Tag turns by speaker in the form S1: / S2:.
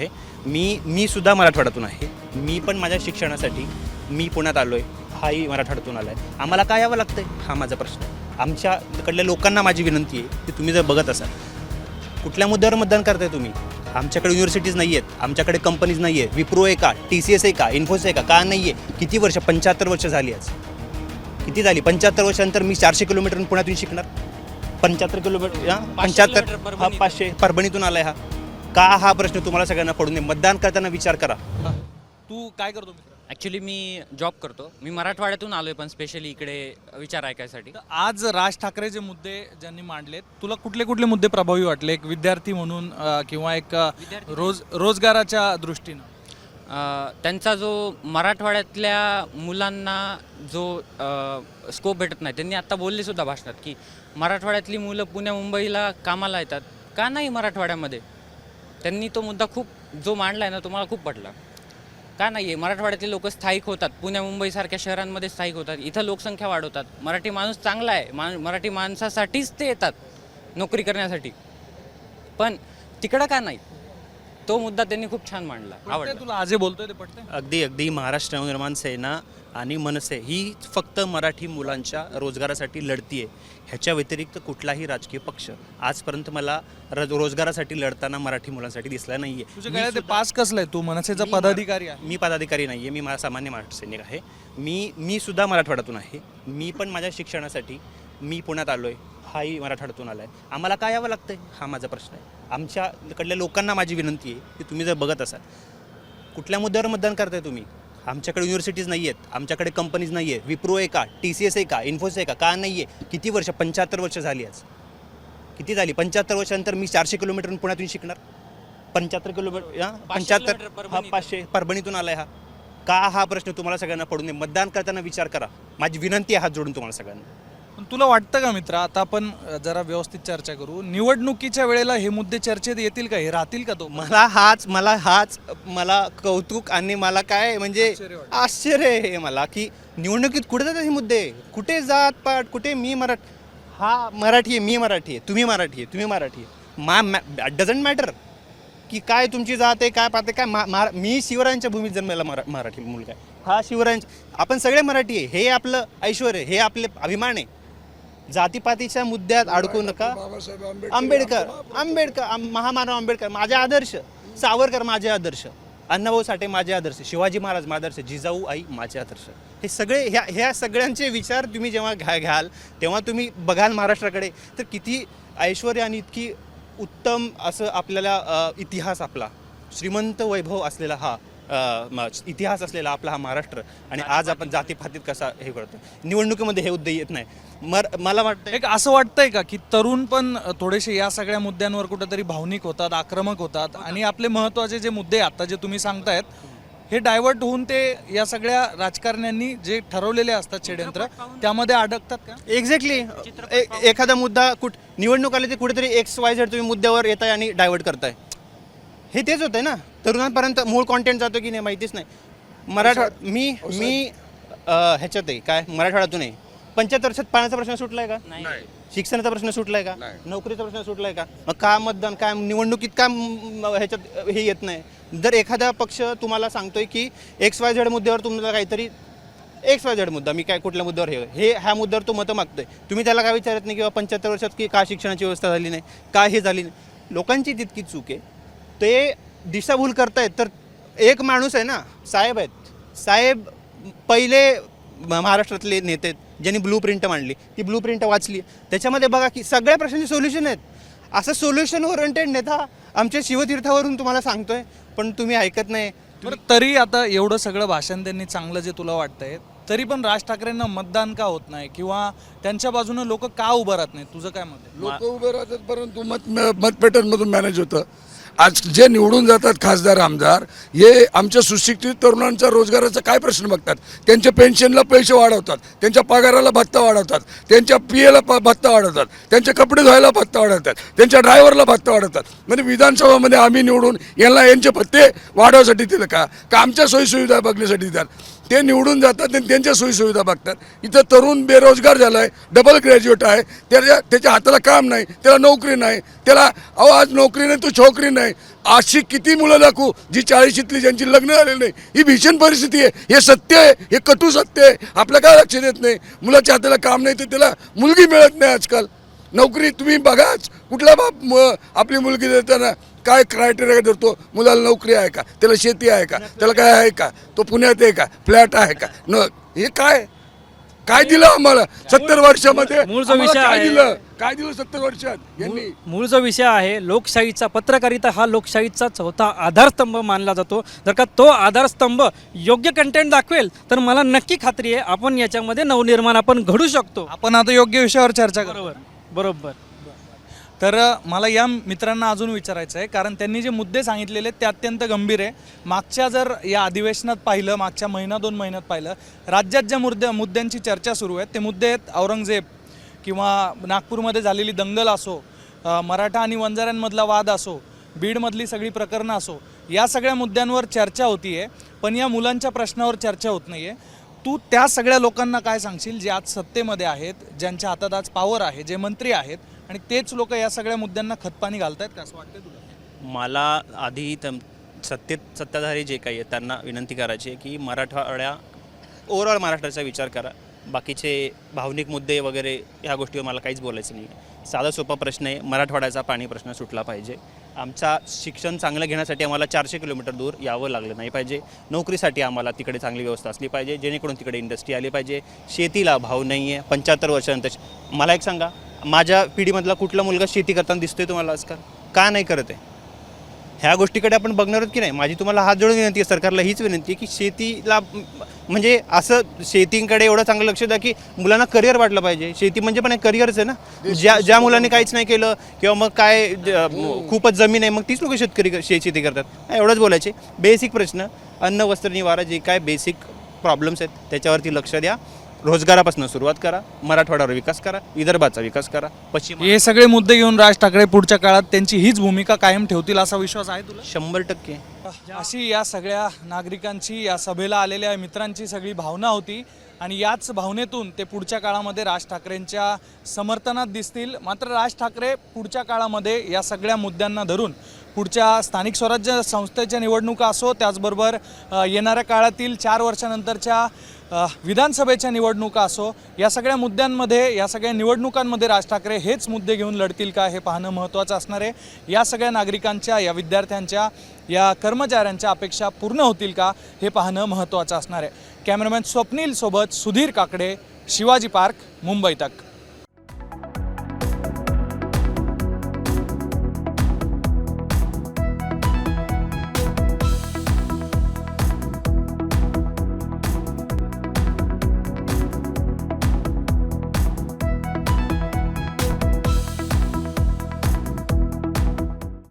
S1: आहे. मी मी सुद्धा मराठवाड्यातून आहे. मी पण माझ्या शिक्षणासाठी मी पुण्यात आलो आहे हाही मराठवाड्यातून आला आहे आम्हाला काय यावं लागतं आहे हा माझा प्रश्न आहे. आमच्याकडल्या लोकांना माझी विनंती आहे की तुम्ही जर बघत असाल कुठल्या मुद्द्यावर मतदान करताय तुम्ही? आमच्याकडे युनिव्हर्सिटीज नाही आहेत आमच्याकडे कंपनीज नाही आहे विप्रो आहे का? टी सी एस आहे का? इन्फोसिस आहे का? का नाही आहे किती वर्ष? पंच्याहत्तर वर्ष झाली आज. किती झाली? पंच्याहत्तर वर्षानंतर मी चारशे किलोमीटर पुण्यातून शिकणार. पंच्याहत्तर किलोमीटर हा? पंच्याहत्तर हा. पाचशे परभणीतून आलाय हा. का हा प्रश्न तुम्हाला सगळ्यांना पडून नये मतदान करताना विचार करा.
S2: तू काय करतो मित्र?
S3: ॲक्च्युली मी जॉब करतो. मी मराठवाड्यातून आलोय पण स्पेशली इकडे विचार ऐकायसाठी.
S2: आज राज ठाकरेचे मुद्दे ज्यांनी मांडलेत तुला कुठले कुठले मुद्दे प्रभावी वाटले? एक विद्यार्थी म्हणून अ, किंवा एक अ, रोज रोजगाराच्या दृष्टीनं?
S3: अ, त्यांचा जो मराठवाड्यातल्या मुलांना जो स्कोप भेटत नाही त्यांनी आता बोलले सुद्धा भाषणात की मराठवाड्यातली मुलं पुण्या मुंबईला कामाला येतात. का नाही मराठवाड्यामध्ये? त्यांनी तो मुद्दा खूप जो मांडला आहे ना तो मला खूप पटला. का नाही आहे मराठवाड्यातले लोक स्थायिक होतात. पुण्या मुंबईसारख्या शहरांमध्ये स्थायिक होतात. इथं लोकसंख्या वाढवतात. मराठी माणूस चांगला आहे. मा मराठी माणसासाठीच ते येतात नोकरी करण्यासाठी. पण तिकडं का नाही? तो मुद्दा त्यांनी खूप छान मांडला. आवडला.
S2: तुला? आज जे बोलतोय ते पटतंय
S1: अगदी अगदी. महाराष्ट्र नवनिर्माण सेना आणि मनसे ही फक्त मराठी मुलांच्या रोजगारासाठी लढतीये. ह्याच्या व्यतिरिक्त कुठलाही राजकीय पक्ष आजपर्यंत मला रज- रोजगारासाठी लढताना मराठी मुलांसाठी दिसला नाहीये.
S2: तुझ्या गळ्यात ते पास कसलंय तू? मनसेचा
S1: मी
S2: पदाधिकारी आहे.
S1: मी पदाधिकारी नाही आहे मी मा सामान्य महाराष्ट्र सैनिक आहे. मी मी सुद्धा मराठवाड्यातून आहे. मी पण माझ्या शिक्षणासाठी मी पुण्यात आलो आहे हाही मराठवाड्यातून आला आहे आम्हाला काय यावं लागतं आहे हा माझा प्रश्न आहे. आमच्याकडल्या लोकांना माझी विनंती आहे की तुम्ही जर बघत असाल कुठल्या मुद्द्यावर मतदान करताय तुम्ही? आमच्याकडे युनिव्हर्सिटीज नाही आहेत आमच्याकडे कंपनीज नाही आहे विप्रो आहे का? टी सी एस आहे का? इन्फोसिस आहे का? का नाही आहे किती वर्ष? पंच्याहत्तर वर्ष झाली आज. किती झाली? पंच्याहत्तर वर्षानंतर मी चारशे किलोमीटर पुण्यातून शिकणार. पंच्याहत्तर किलोमीटर हा? पंच्याहत्तर हा
S3: परभणीतून.
S1: पाचशे परभणीतून आलाय हा. का हा प्रश्न तुम्हाला सगळ्यांना पडून नये? मतदान करताना विचार करा. माझी विनंती आहे हात जोडून तुम्हाला सगळ्यांना.
S2: पण तुला वाटतं का मित्र आता आपण जरा व्यवस्थित चर्चा करू. निवडणुकीच्या वेळेला हे मुद्दे चर्चेत येतील का? हे राहतील का तो
S1: मला हाच मला हाच मला कौतुक आणि मला काय म्हणजे
S2: आश्चर्य वाटतं.
S1: आश्चर्य आहे हे मला की निवडणुकीत कुठे जातात हे मुद्दे? कुठे जात पाट कुठे मी मराठी हा मराठी आहे मी मराठी आहे तुम्ही मराठी आहे तुम्ही मराठी आहे. मा डझंट मॅटर की काय तुमची जात आहे काय पाहते काय मा मा- मी शिवरायांच्या भूमीत जन्मलेला मरा मराठी मुलगा आहे. हा शिवरायांच्या आपण सगळे मराठी आहे हे आपलं ऐश्वर आहे हे आपले अभिमान आहे. जातीपातीच्या मुद्द्यात अडकू नका. आंबेडकर. आंबेडकर महामानव आंबेडकर माझे आदर्श. सावरकर माझे आदर्श. अण्णाभाऊ साठे माझे आदर्श. शिवाजी महाराज माझे आदर्श. जिजाऊ आई माझे आदर्श. हे सगळे ह्या ह्या सगळ्यांचे विचार तुम्ही जेव्हा घ्या घ्याल तेव्हा तुम्ही बघाल महाराष्ट्राकडे. तर किती ऐश्वर्य आणि इतकी उत्तम असं आपल्याला इतिहास आपला. श्रीमंत वैभव असलेला हा. इतिहास असलेला आपला हा महाराष्ट्र आणि आज आपण जातीपातीत कसा हे करतो निवडणुकीमध्ये हे उद्देश येत नाही. मर मला वाटतं
S2: एक असं वाटतंय का की तरुण पण थोडेसे या सगळ्या मुद्द्यांवर कुठेतरी भावनिक होतात आक्रमक होतात आणि आपले महत्त्वाचे जे मुद्दे आता जे तुम्ही सांगतायत हे डायव्हर्ट होऊन ते या सगळ्या राजकारण्यांनी जे ठरवलेले असतात षडयंत्र त्यामध्ये अडकतात का?
S1: एक्झॅक्टली एखादा मुद्दा कुठ निवडणूक आली ते कुठेतरी एक्स वाय झेड तुम्ही मुद्द्यावर येताय आणि डायव्हर्ट करताय. हे तेच होतंय ना. तरुणांपर्यंत मूळ कॉन्टेंट जातो की नाही माहितीच नाही. मराठा मी मी अं, ह्याच्यात आहे. काय? मराठवाड्यातून आहे. पंच्याहत्तर वर्षात पाण्याचा प्रश्न सुटलाय का?
S3: नाही.
S1: शिक्षणाचा प्रश्न सुटलाय का? नोकरीचा प्रश्न सुटलाय का? मग का मतदान काय निवडणुकीत का म- ह्याच्यात हे येत नाही? जर एखादा पक्ष तुम्हाला सांगतोय की एक्स वाय झेड मुद्द्यावर तुम्हाला काहीतरी एक्स वाय झेड मुद्दा मी काय कुठल्या मुद्द्यावर हे हे ह्या मुद्द्यावर तो मतं मागतोय. तुम्ही त्याला काय विचारत नाही किंवा पंच्याहत्तर वर्षात की का शिक्षणाची व्यवस्था झाली नाही? का हे झाली नाही? लोकांची तितकी चूक आहे. ते दिशाभूल करतायत. तर एक माणूस आहे ना साहेब आहेत. साहेब पहिले महाराष्ट्रातले नेते आहेत ज्यांनी ब्लू प्रिंट मांडली. ती ब्लू प्रिंट वाचली. त्याच्यामध्ये बघा की सगळ्या प्रश्नांचे सोल्युशन आहेत. असं सोल्युशन ओरिएंटेड नेता आमच्या शिवतीर्थावरून तुम्हाला सांगतोय पण तुम्ही ऐकत नाही.
S2: तरी आता एवढं सगळं भाषण त्यांनी चांगलं जे तुला वाटतंय तरी पण राज ठाकरेंना मतदान का होत नाही? किंवा त्यांच्या बाजूने लोक का उभं राहत नाही तुझं काय मत आहे?
S4: लोक उभे राहतात परंतु मत मतपेटांमधून मॅनेज होतं. आज जे निवडून जातात खासदार आमदार हे आमच्या सुशिक्षित तरुणांचा रोजगाराचा काय प्रश्न बघतात? त्यांच्या पेन्शनला पैसे वाढवतात त्यांच्या पगाराला भत्ता वाढवतात त्यांच्या पियेला प भत्ता वाढवतात त्यांचे कपडे धुवायला भत्ता वाढवतात त्यांच्या ड्रायव्हरला भत्ता वाढवतात. म्हणजे विधानसभामध्ये आम्ही निवडून यांना यांचे भत्ते वाढवण्यासाठी दिलं का? का आमच्या सोयीसुविधा बघण्यासाठी दितात? ते निवडून जातात आणि त्यांच्या सोयीसुविधा बघतात. इथं तरुण बेरोजगार झाला आहे डबल ग्रॅज्युएट आहे. त्याच्या त्याच्या हाताला काम नाही त्याला नोकरी नाही. त्याला अहो आज नोकरी नाही तू छोकरी नाही. अशी किती मुलं दाखवू जी चाळीशीतली ज्यांची लग्न झालेली नाही. ही भीषण परिस्थिती आहे. हे सत्य आहे हे कटू सत्य आहे. आपलं काय लक्ष देत नाही? मुलाच्या हाताला काम नाही तर त्याला मुलगी मिळत नाही आजकाल. नोकरी तुम्ही बघाच. कुठला बाप म- आपली मुलगी देताना काय क्रायटेरिया धरतो? मुलाला नोकरी आहे का? त्याला शेती आहे का? त्याला काय आहे का? तो पुण्यात आहे का? फ्लॅट आहे का? न हे काय? काय दिलं आम्हाला? सत्तर वर्षामध्ये
S5: मूळ जो
S4: आम्हाला
S5: विषय
S4: काय
S5: आहे-
S4: दिलं? काय दिलं सत्तर वर्षात? यांनी?
S5: मूळ जो विषय आहे लोकशाहीचा पत्रकारिता हा लोकशाहीचा चौथा आधारस्तंभ मानला जातो. जर का तो आधारस्तंभ योग्य कंटेंट दाखवेल तर मला नक्की खात्री आहे आपण याच्यामध्ये नवनिर्माण आपण घडू शकतो.
S2: आपण आता योग्य विषयावर चर्चा करू.
S5: बरोबर.
S2: तर मला या मित्रांना अजून विचारायचं आहे कारण त्यांनी जे मुद्दे सांगितलेले आहेत ते अत्यंत गंभीर आहे. मागच्या जर या अधिवेशनात पाहिलं मागच्या महिना दोन महिन्यात पाहिलं राज्यात ज्या मुद्द्या मुद्द्यांची चर्चा सुरू आहे ते मुद्दे आहेत औरंगजेब किंवा नागपूरमध्ये झालेली दंगल असो मराठा आणि वंजाऱ्यांमधला वाद असो बीडमधली सगळी प्रकरणं असो या सगळ्या मुद्द्यांवर चर्चा होती आहे पण या मुलांच्या प्रश्नावर चर्चा होत नाही आहे तू त्या सगळ्या लोकांना काय सांगशील जे आज सत्तेमध्ये आहेत ज्यांच्या हातात आज पॉवर आहे जे मंत्री आहेत आणि तेच लोक या सगळ्या मुद्द्यांना खतपाणी घालतायत का? असं वाटतं तुला?
S1: मला आधी तम सत्तेत सत्ताधारी जे काही आहेत त्यांना विनंती करायची आहे की मराठवाड्या ओव्हरऑल महाराष्ट्राचा विचार करा. बाकीचे भावनिक मुद्दे वगैरे ह्या गोष्टीवर मला काहीच बोलायचं नाही साधा सोपा प्रश्न आहे मराठवाड्याचा पाणी प्रश्न सुटला पाहिजे. आमचा शिक्षण चांगलं घेण्यासाठी आम्हाला चारशे किलोमीटर दूर यावं लागलं नाही पाहिजे. नोकरीसाठी आम्हाला तिकडे चांगली व्यवस्था असली पाहिजे जेणेकरून तिकडे इंडस्ट्री आली पाहिजे. शेतीला भाव नाही आहे पंच्याहत्तर वर्षानंतर मला एक सांगा माझ्या पिढीमधला कुठला मुलगा शेती करताना दिसतोय तुम्हाला आजकाल? का नाही करत आहे? ह्या गोष्टीकडे आपण बघणार आहोत की नाही? माझी तुम्हाला हात जोडून विनंती आहे सरकारला हीच विनंती आहे की शेतीला म्हणजे असं शेतीकडे एवढं चांगलं लक्ष द्या की मुलांना करिअर वाटलं पाहिजे. शेती म्हणजे पण एक करिअरच आहे ना? ज्या ज्या मुलांनी काहीच नाही केलं किंवा मग काय खूपच जमीन आहे मग तीच लोक शेतकरी शेती करतात. एवढंच बोलायचे. बेसिक प्रश्न अन्न वस्त्र निवारा जे काय बेसिक प्रॉब्लेम्स आहेत त्याच्यावरती लक्ष द्या. रोजगारापासून सुरुवात करा मराठवाड्यावर विकास करा विदर्भाचा विकास करा पश्चिम
S2: हे सगळे मुद्दे घेऊन राज ठाकरे पुढच्या काळात त्यांची हीच भूमिका कायम ठेवतील असा विश्वास आहे तुला?
S1: शंभर टक्के.
S2: अशी या सगळ्या नागरिकांची या सभेला आलेल्या मित्रांची सगळी भावना होती आणि याच भावनेतून ते पुढच्या काळामध्ये राज ठाकरेंच्या समर्थनात दिसतील. मात्र राज ठाकरे पुढच्या काळामध्ये या सगळ्या मुद्द्यांना धरून पुढच्या स्थानिक स्वराज्य संस्थेच्या निवडणुका असो त्याचबरोबर येणाऱ्या काळातील चार वर्षानंतरच्या विधानसभेच्या निवडणुका असो या सगळ्या मुद्द्यांमध्ये या सगळ्या निवडणुकांमध्ये राज ठाकरे हेच मुद्दे घेऊन लढतील का हे पाहणं महत्त्वाचं असणार आहे. या सगळ्या नागरिकांच्या या विद्यार्थ्यांच्या या कर्मचाऱ्यांच्या अपेक्षा पूर्ण होतील का हे पाहणं महत्त्वाचं असणार आहे. कॅमेरामॅन स्वप्नीलसोबत सुधीर काकडे शिवाजी पार्क मुंबई तक.